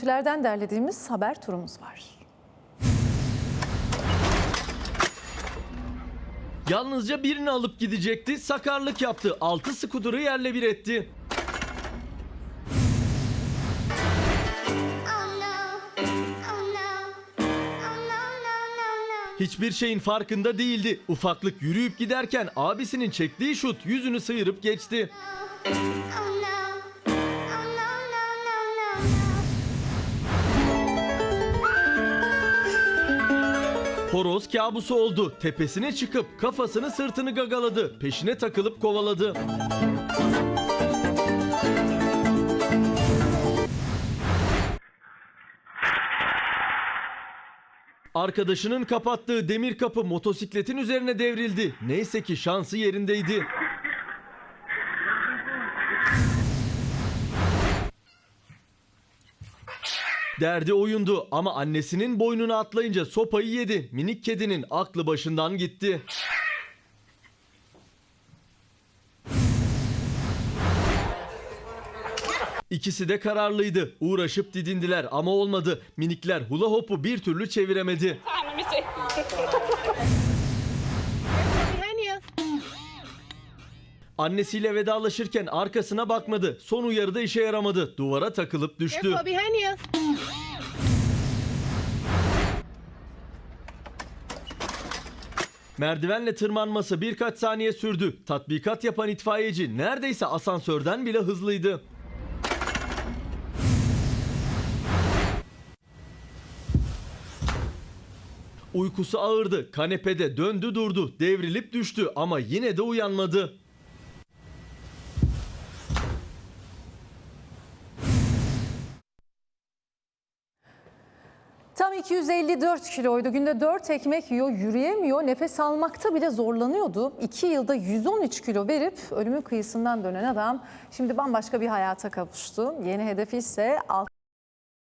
Görüntülerden derlediğimiz haber turumuz var. Yalnızca birini alıp gidecekti, sakarlık yaptı. Altı skuduru yerle bir etti. Oh no, oh no, oh no, no, no, no. Hiçbir şeyin farkında değildi. Ufaklık yürüyüp giderken abisinin çektiği şut yüzünü sıyırıp geçti. Oh no, oh no, Horoz kabusu oldu. Tepesine çıkıp kafasını sırtını gagaladı. Peşine takılıp kovaladı. Arkadaşının kapattığı demir kapı motosikletin üzerine devrildi. Neyse ki şansı yerindeydi. Derdi oyundu ama annesinin boynuna atlayınca sopayı yedi. Minik kedinin aklı başından gitti. İkisi de kararlıydı. Uğraşıp didindiler ama olmadı. Minikler hula hopu bir türlü çeviremedi. Annesiyle vedalaşırken arkasına bakmadı. Son uyarıda işe yaramadı. Duvara takılıp düştü. Careful behind you. Merdivenle tırmanması birkaç saniye sürdü. Tatbikat yapan itfaiyeci neredeyse asansörden bile hızlıydı. Uykusu ağırdı. Kanepede döndü durdu. Devrilip düştü ama yine de uyanmadı. Tam 254 kiloydu. Günde 4 ekmek yiyor, yürüyemiyor, nefes almakta bile zorlanıyordu. 2 yılda 113 kilo verip ölümün kıyısından dönen adam şimdi bambaşka bir hayata kavuştu. Yeni hedefi ise